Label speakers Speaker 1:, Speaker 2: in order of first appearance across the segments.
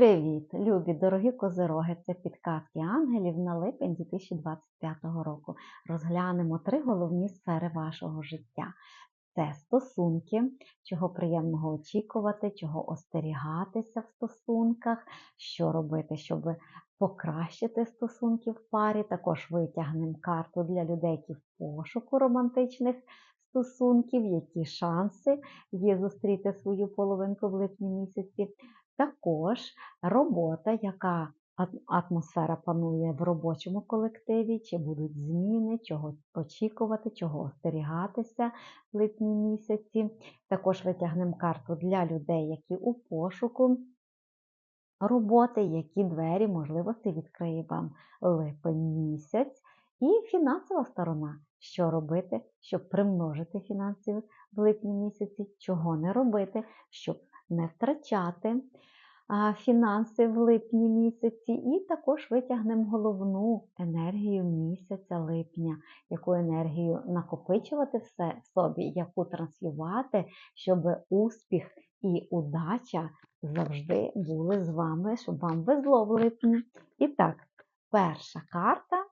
Speaker 1: Привіт, любі дорогі козироги! Це підказки ангелів на липень 2025 року. Розглянемо три головні сфери вашого життя. Це стосунки, чого приємного очікувати, чого остерігатися в стосунках, що робити, щоб покращити стосунки в парі. Також витягнемо карту для людей, які в пошуку романтичних стосунків, які шанси є зустріти свою половинку в липні місяці. Також робота, яка атмосфера панує в робочому колективі, чи будуть зміни, чого очікувати, чого остерігатися в липні місяці. Також витягнемо карту для людей, які у пошуку роботи, які двері, можливості відкриє вам липень місяць. І фінансова сторона, що робити, щоб примножити фінанси в липні місяці, чого не робити, щоб не втрачати фінанси в липні місяці, і також витягнемо головну енергію місяця липня, яку енергію накопичувати все в собі, яку транслювати, щоб успіх і удача завжди були з вами, щоб вам везло в липні. І так, перша карта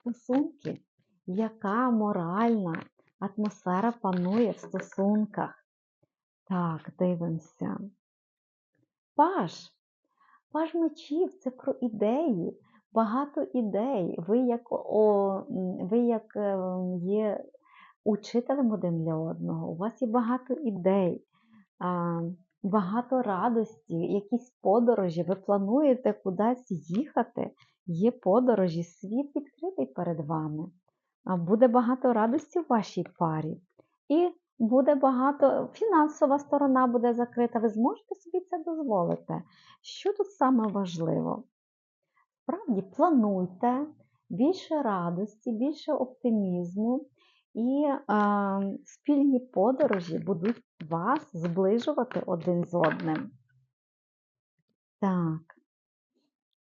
Speaker 1: стосунки. Яка моральна атмосфера панує в стосунках? Так, дивимося. Паш. Паж мечів це про ідеї, багато ідей. Ви як о, ви як е, є учителем один для одного, у вас є багато ідей, багато радості, якісь подорожі, ви плануєте кудись їхати, є подорожі, світ відкритий перед вами. Буде багато радості в вашій парі. І буде багато, фінансова сторона буде закрита, ви зможете собі це дозволити. Що тут саме важливо? Справді, плануйте більше радості, більше оптимізму, і е, спільні подорожі будуть вас зближувати один з одним. Так.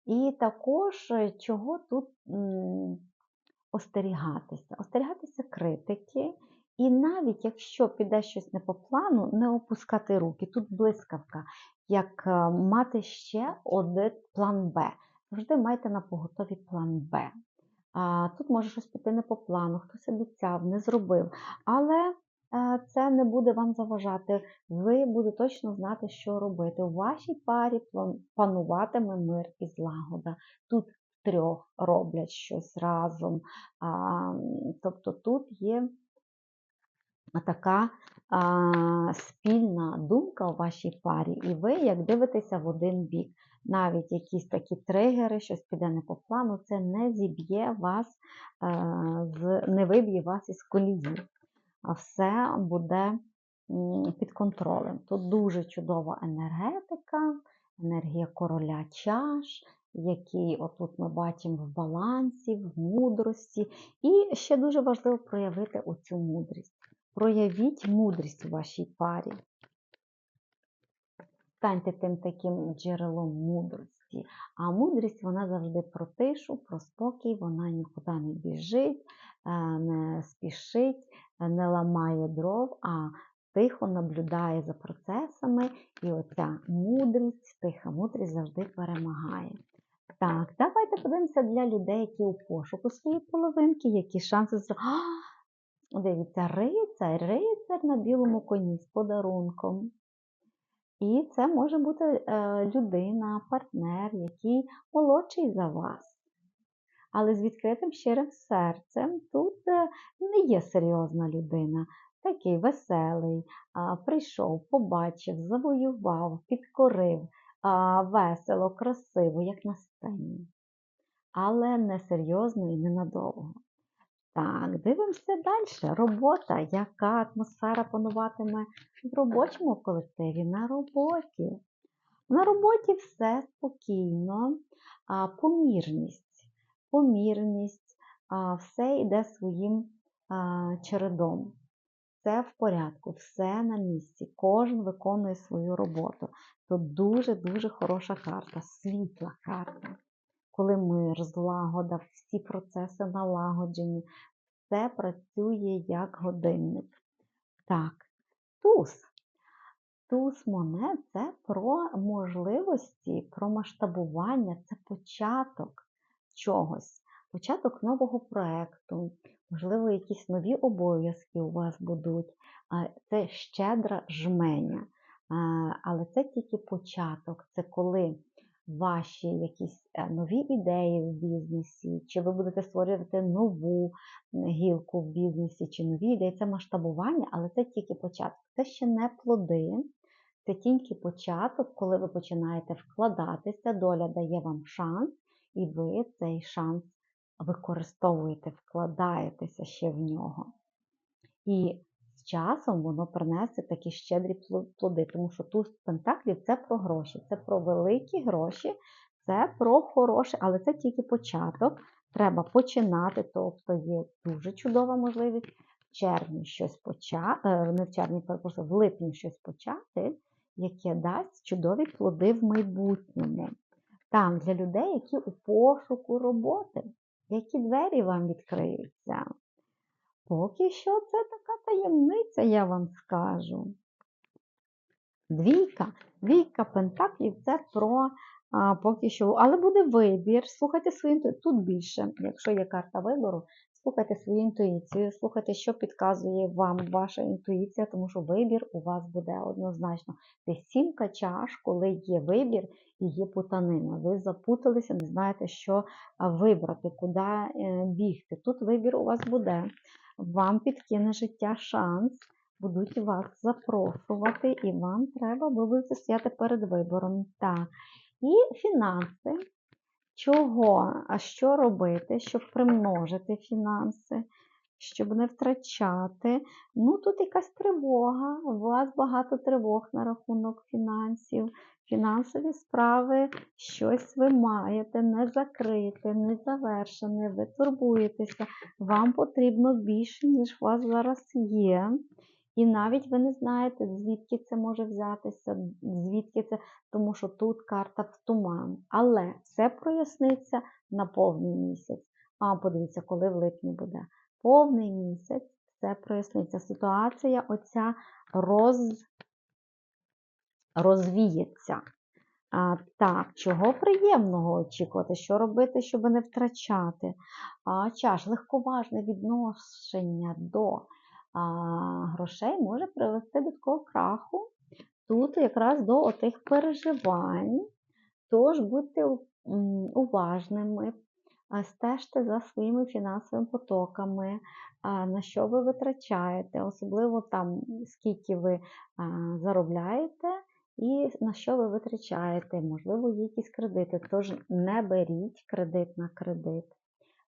Speaker 1: І також, е, чого тут м, остерігатися? Остерігатися критики і навіть якщо піде щось не по плану, не опускати руки. Тут блискавка, як е, мати ще один план Б. Завжди майте на поготові план Б. Тут може щось піти не по плану, хтось обіцяв, не зробив. Але е, це не буде вам заважати. Ви будете точно знати, що робити. У вашій парі пануватиме мир і злагода. Тут трьох роблять щось разом. Тобто тут є така а, спільна думка у вашій парі, і ви як дивитеся в один бік. Навіть якісь такі тригери, щось піде не по плану, це не зіб'є вас, з, не виб'є вас із колії. А все буде під контролем. Тут дуже чудова енергетика, енергія короля чаш, який отут ми бачимо в балансі, в мудрості. І ще дуже важливо проявити оцю мудрість. Проявіть мудрість у вашій парі. Станьте тим таким джерелом мудрості. А мудрість вона завжди про тишу, про спокій, вона нікуди не біжить, е, не спішить, не ламає дров, а тихо наблюдає за процесами. І оця мудрість, тиха мудрість завжди перемагає. Так, давайте подивимося для людей, які у пошуку своєї половинки, які шанси зробити. Дивіться, рицар, рицар на білому коні з подарунком. І це може бути е, людина, партнер, який молодший за вас. Але з відкритим щирим серцем тут е, не є серйозна людина. Такий веселий, прийшов, побачив, завоював, підкорив, весело, красиво, як на сцені. Але не серйозно і ненадовго. Так, дивимося далі. Робота. Яка атмосфера пануватиме в робочому колективі на роботі? На роботі все спокійно, помірність, помірність, все йде своїм чередом. Все в порядку, все на місці, кожен виконує свою роботу. Тут дуже-дуже хороша карта, світла карта коли мир, злагода, всі процеси налагоджені, все працює як годинник. Так, туз. Туз монет це про можливості, про масштабування, це початок чогось, початок нового проекту, можливо, якісь нові обов'язки у вас будуть. Це щедра жменя. Але це тільки початок, це коли ваші якісь е, нові ідеї в бізнесі, чи ви будете створювати нову гілку в бізнесі, чи нові ідеї, це масштабування, але це тільки початок. Це ще не плоди, це тільки початок, коли ви починаєте вкладатися, доля дає вам шанс, і ви цей шанс використовуєте, вкладаєтеся ще в нього. І часом воно принесе такі щедрі плоди, тому що туз пентаклів це про гроші, це про великі гроші, це про хороше, але це тільки початок. Треба починати, тобто є дуже чудова можливість в червні щось почати, не в червні, перепрошую, в липні щось почати, яке дасть чудові плоди в майбутньому. Там для людей, які у пошуку роботи, які двері вам відкриються. Поки що це така таємниця, я вам скажу. Двійка. Двійка пентаклів це про а, поки що, але буде вибір. Слухайте свою інтуїцію. Тут більше, якщо є карта вибору, слухайте свою інтуїцію, слухайте, що підказує вам ваша інтуїція, тому що вибір у вас буде однозначно. Це сімка чаш, коли є вибір і є путанина. Ви запуталися, не знаєте, що вибрати, куди е, бігти. Тут вибір у вас буде. Вам підкине життя шанс будуть вас запрошувати, і вам треба, ви будете стояти перед вибором. Так. І фінанси. Чого? А що робити, щоб примножити фінанси, щоб не втрачати? Ну, тут якась тривога. У вас багато тривог на рахунок фінансів. Фінансові справи, щось ви маєте не закрите, не завершене, ви турбуєтеся. Вам потрібно більше, ніж у вас зараз є. І навіть ви не знаєте, звідки це може взятися, звідки це, тому що тут карта в туман. Але все проясниться на повний місяць. А подивіться, коли в липні буде повний місяць, все проясниться. Ситуація оця роз... розвіється. А, так, чого приємного очікувати? Що робити, щоб не втрачати? А, чаш, легковажне відношення до грошей може привести до такого краху. Тут якраз до отих переживань. Тож будьте уважними, стежте за своїми фінансовими потоками, на що ви витрачаєте, особливо там, скільки ви заробляєте. І на що ви витрачаєте? Можливо, якісь кредити, тож не беріть кредит на кредит.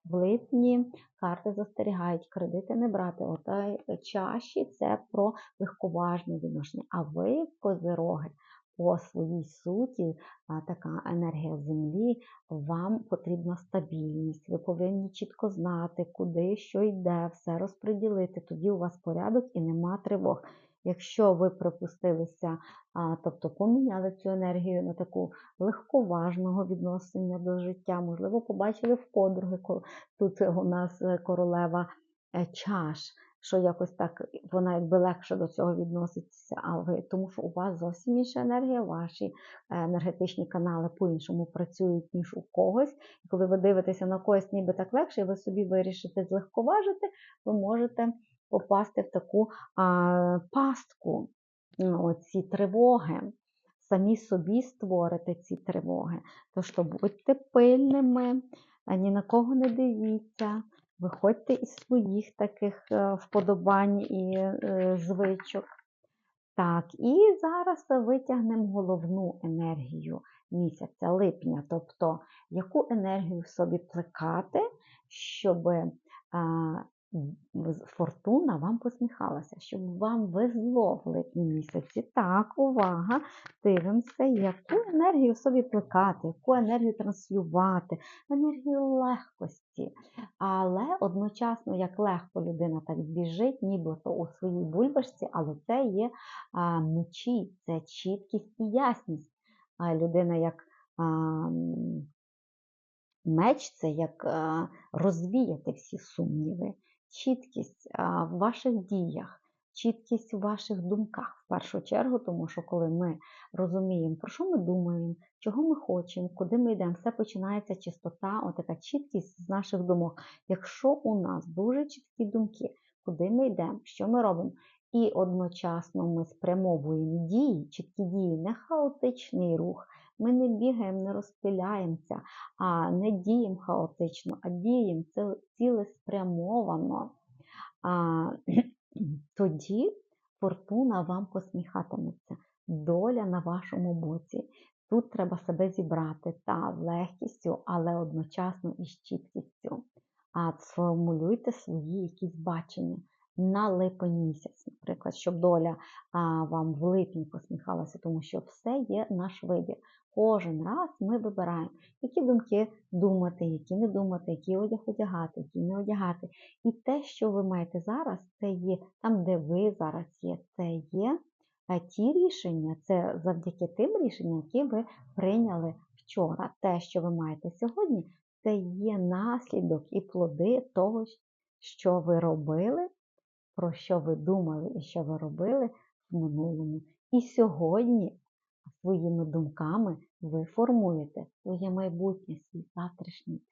Speaker 1: В липні карти застерігають кредити не брати. Ота чаші це про легковажне відношення. А ви, козироги, по своїй суті, така енергія землі, вам потрібна стабільність. Ви повинні чітко знати, куди що йде, все розподілити. Тоді у вас порядок і нема тривог. Якщо ви припустилися, тобто поміняли цю енергію на таку легковажного відношення до життя, можливо, побачили в подруги, тут у нас е, королева е, чаш, що якось так вона якби легше до цього відноситься, а ви тому що у вас зовсім інша енергія, ваші е, енергетичні канали по-іншому працюють, ніж у когось. І коли ви дивитеся на когось, ніби так легше, і ви собі вирішите злегковажити, ви можете попасти в таку а, пастку, оці тривоги. Самі собі створите ці тривоги. Тож то будьте пильними, ні на кого не дивіться, виходьте із своїх таких е, вподобань і е, звичок. Так, і зараз витягнемо головну енергію місяця, липня, тобто яку енергію в собі плекати, щоб фортуна вам посміхалася, щоб вам везло в липні місяці. Так, увага! Дивимося, яку енергію собі плекати, яку енергію транслювати, енергію легкості. Але одночасно, як легко людина так біжить, нібито у своїй бульбашці, але це є а, мечі, це чіткість і ясність. А людина як а, меч це як розвіяти всі сумніви, чіткість в ваших діях. чіткість у ваших думках в першу чергу, тому що коли ми розуміємо, про що ми думаємо, чого ми хочемо, куди ми йдемо, все починається чистота, отака чіткість з наших думок. Якщо у нас дуже чіткі думки, куди ми йдемо, що ми робимо, і одночасно ми спрямовуємо дії, чіткі дії, не хаотичний рух. Ми не бігаємо, не розпиляємося, а не діємо хаотично, а діємо цілеспрямовано. А, тоді фортуна вам посміхатиметься, доля на вашому боці. Тут треба себе зібрати та легкістю, але одночасно і з чіткістю. А сформулюйте свої якісь бачення на липень місяць, наприклад, щоб доля а, вам в липні посміхалася, тому що все є наш вибір. Кожен раз ми вибираємо, які думки думати, які не думати, який одяг одягати, який не одягати. І те, що ви маєте зараз, це є там, де ви зараз є, це є е, ті рішення, це завдяки тим рішенням, які ви прийняли вчора. Те, що ви маєте сьогодні, це є наслідок і плоди того, що ви робили, про що ви думали і що ви робили в минулому. І сьогодні своїми думками ви формуєте своє майбутнє, свій завтрашній.